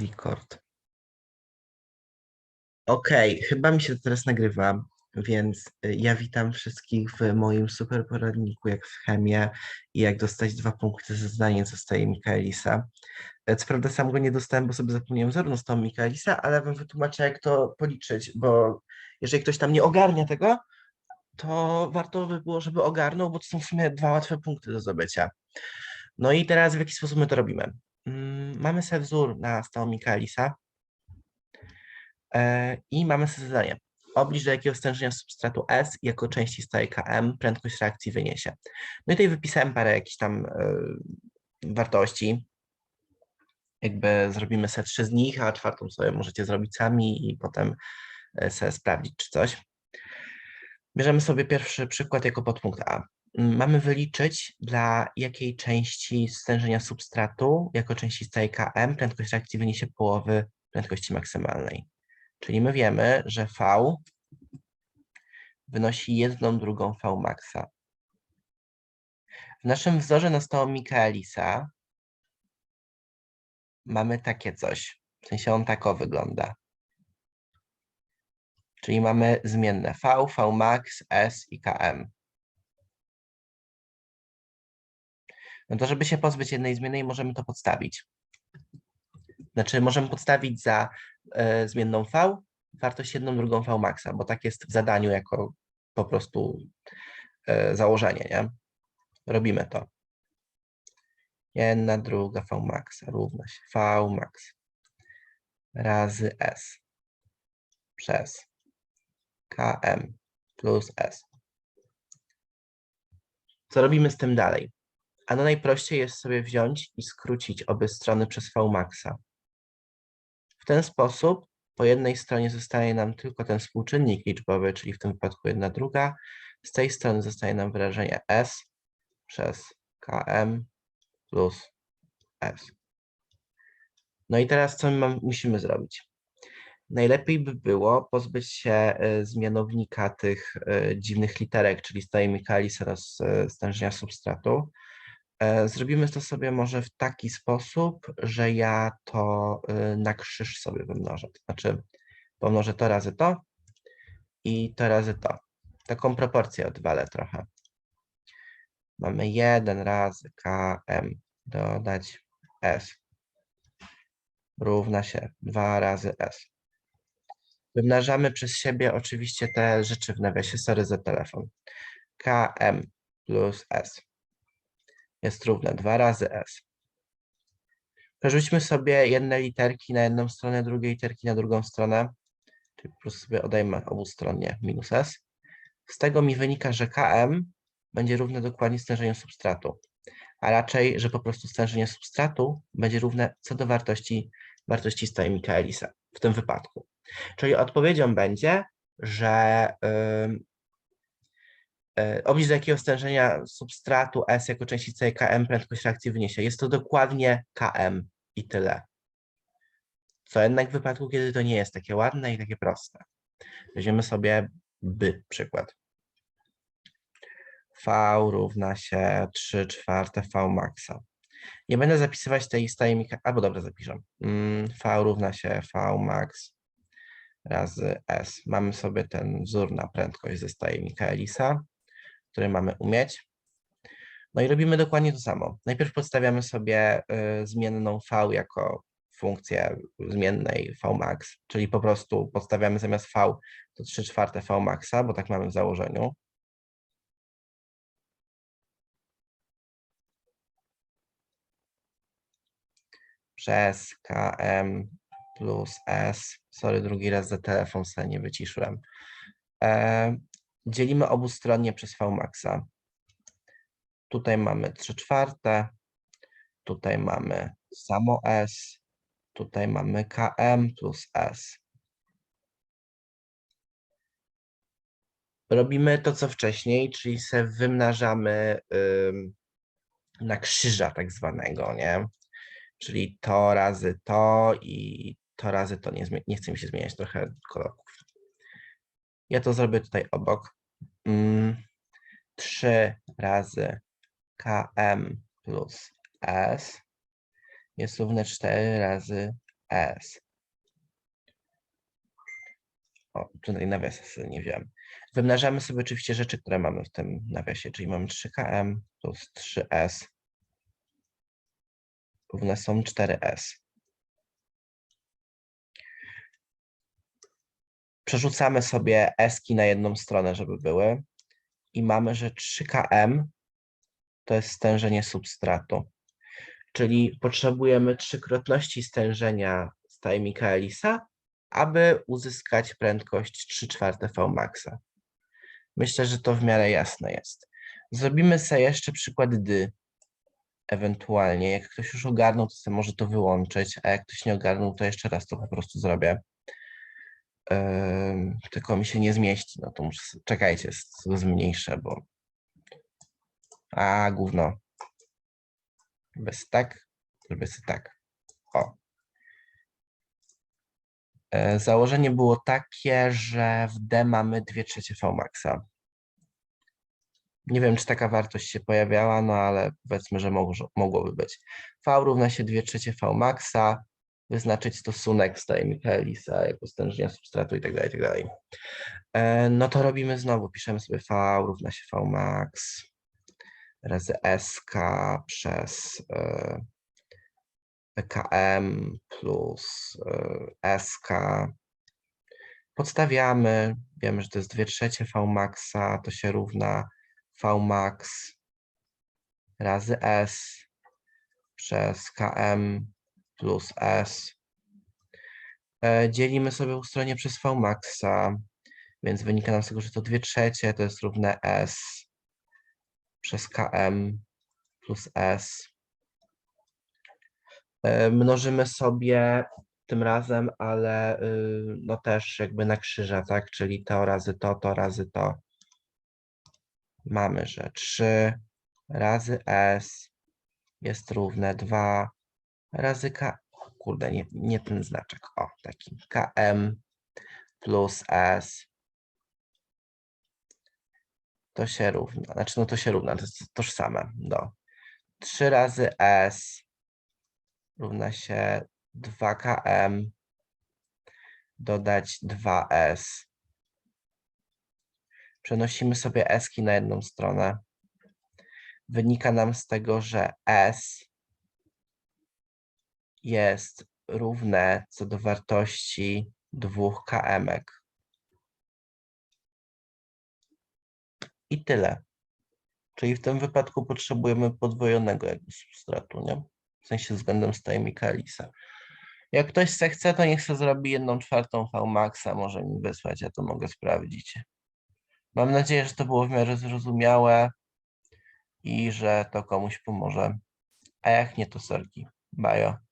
Record. Okej, chyba mi się to teraz nagrywa, więc y, ja witam wszystkich w moim super poradniku, jak w chemię i jak dostać dwa punkty za zdanie, co staje Mikaelisa. E, Co prawda sam go nie dostałem, bo sobie zapomniałem zarówno z tą Mikaelisa, ale wam wytłumaczę, jak to policzyć, bo jeżeli ktoś tam nie ogarnia tego, to warto by było, żeby ogarnął, bo to są w sumie dwa łatwe punkty do zdobycia. No i teraz w jaki sposób my to robimy? Mm, Mamy sobie wzór na stałą Mikaelisa e, i mamy sobie zadanie. Oblicz do jakiego stężenia substratu S jako części stałej Km prędkość reakcji wyniesie. No i tutaj wypisałem parę jakichś tam e, wartości. Jakby zrobimy sobie trzy z nich, a czwartą sobie możecie zrobić sami i potem sobie sprawdzić, czy coś. Bierzemy sobie pierwszy przykład jako podpunkt A. Mamy wyliczyć, dla jakiej części stężenia substratu, jako części stałej Km, prędkość reakcji wyniesie połowy prędkości maksymalnej. Czyli my wiemy, że V wynosi jedną drugą V maxa. W naszym wzorze na stałą Michaelisa mamy takie coś. W sensie on tako wygląda. Czyli mamy zmienne V, V max, S i Km. No to żeby się pozbyć jednej zmiennej, możemy to podstawić. Znaczy możemy podstawić za e, zmienną V wartość jedną drugą V maxa, bo tak jest w zadaniu jako po prostu e, założenie, nie? Robimy to. Jedna druga V maxa równa się V max razy S przez Km plus S. Co robimy z tym dalej? A no najprościej jest sobie wziąć i skrócić obie strony przez V maxa. W ten sposób po jednej stronie zostaje nam tylko ten współczynnik liczbowy, czyli w tym wypadku jedna druga. Z tej strony zostaje nam wyrażenie S przez Km plus S. No i teraz co my musimy zrobić? Najlepiej by było pozbyć się e, zmianownika tych e, dziwnych literek, czyli stałej Michaelis oraz e, stężenia substratu. E, Zrobimy to sobie może w taki sposób, że ja to e, na krzyż sobie wymnożę. To znaczy pomnożę to razy to i to razy to. Taką proporcję odwalę trochę. Mamy 1 razy km dodać s równa się 2 razy s. Wymnażamy przez siebie oczywiście te rzeczy w nawiasie, sorry za telefon. km plus s jest równe 2 razy s. Przerzućmy sobie jedne literki na jedną stronę, drugie literki na drugą stronę, czyli po prostu sobie odejmę obustronnie minus s. Z tego mi wynika, że km będzie równe dokładnie stężeniu substratu, a raczej, że po prostu stężenie substratu będzie równe co do wartości, wartości stałej Michaelisa w tym wypadku. Czyli odpowiedzią będzie, że oblicz do jakiego stężenia substratu S jako części całej Km prędkość reakcji wyniesie. Jest to dokładnie Km i tyle. Co jednak w wypadku, kiedy to nie jest takie ładne i takie proste. Weźmiemy sobie by przykład. V równa się 3 czwarte V maxa. Nie będę zapisywać tej Micha- albo dobra zapiszę. Mm, V równa się V max razy S. Mamy sobie ten wzór na prędkość ze stałej Michaelisa, który mamy umieć. No i robimy dokładnie to samo. Najpierw podstawiamy sobie y, zmienną V jako funkcję zmiennej V max, czyli po prostu podstawiamy zamiast V to 3 czwarte V maxa, bo tak mamy w założeniu. przez km plus s. Sorry, drugi raz za telefon sobie nie wyciszyłem. Dzielimy obustronnie przez V maxa. Tutaj mamy 3 czwarte, tutaj mamy samo s, tutaj mamy km plus s. Robimy to, co wcześniej, czyli se wymnażamy ym, na krzyża tak zwanego, nie? Czyli to razy to i to razy to. Nie, nie chce mi się zmieniać trochę kolorów. Ja to zrobię tutaj obok. Mm, 3 razy km plus s jest równe 4 razy S. O, tutaj nawiasa sobie nie wziąłem. Wymnażamy sobie oczywiście rzeczy, które mamy w tym nawiasie, czyli mamy 3km plus 3s równe są 4s. Przerzucamy sobie eski na jedną stronę, żeby były i mamy, że 3km to jest stężenie substratu. Czyli potrzebujemy trzykrotności stężenia stałej Michaelisa, aby uzyskać prędkość 3 czwarte Vmaxa. Myślę, że to w miarę jasne jest. Zrobimy sobie jeszcze przykład dy. Ewentualnie, jak ktoś już ogarnął, to może to wyłączyć, a jak ktoś nie ogarnął, to jeszcze raz to po prostu zrobię. Tylko mi się nie zmieści, no to muszę, czekajcie, zmniejszę, bo... A, gówno. Bez tak, sobie tak. O. E, Założenie było takie, że w D mamy 2 trzecie Vmaxa. Nie wiem, czy taka wartość się pojawiała, no ale powiedzmy, że może, mogłoby być. V równa się 2 trzecie Vmaxa, wyznaczyć stosunek stałej Michaelisa jako stężenia substratu i tak dalej, i tak. E, No to robimy znowu, piszemy sobie V równa się Vmax razy SK przez e, PKM plus e, SK. Podstawiamy, wiemy, że to jest 2 trzecie Vmaxa, to się równa Vmax razy S przez KM plus S. E, Dzielimy sobie ustronie przez Vmaxa, więc wynika nam z tego, że to 2 trzecie to jest równe S przez KM plus S. E, Mnożymy sobie tym razem, ale y, no też jakby na krzyża, tak? Czyli to razy to, to razy to. Mamy, że 3 razy S jest równe 2 razy K. Kurde, nie, nie ten znaczek. O, taki KM plus S. To się równa, znaczy no to się równa, to jest tożsame do 3 razy S równa się 2km dodać 2s. Przenosimy sobie eski na jedną stronę. Wynika nam z tego, że s jest równe co do wartości 2 km. I tyle. Czyli w tym wypadku potrzebujemy podwojonego jakby substratu, nie? W sensie względem stałej Michaelisa. Jak ktoś se chce, to niech se zrobi jedną czwartą Vmaxa, może mi wysłać, ja to mogę sprawdzić. Mam nadzieję, że to było w miarę zrozumiałe i że to komuś pomoże. A jak nie, to sorki. Bajo.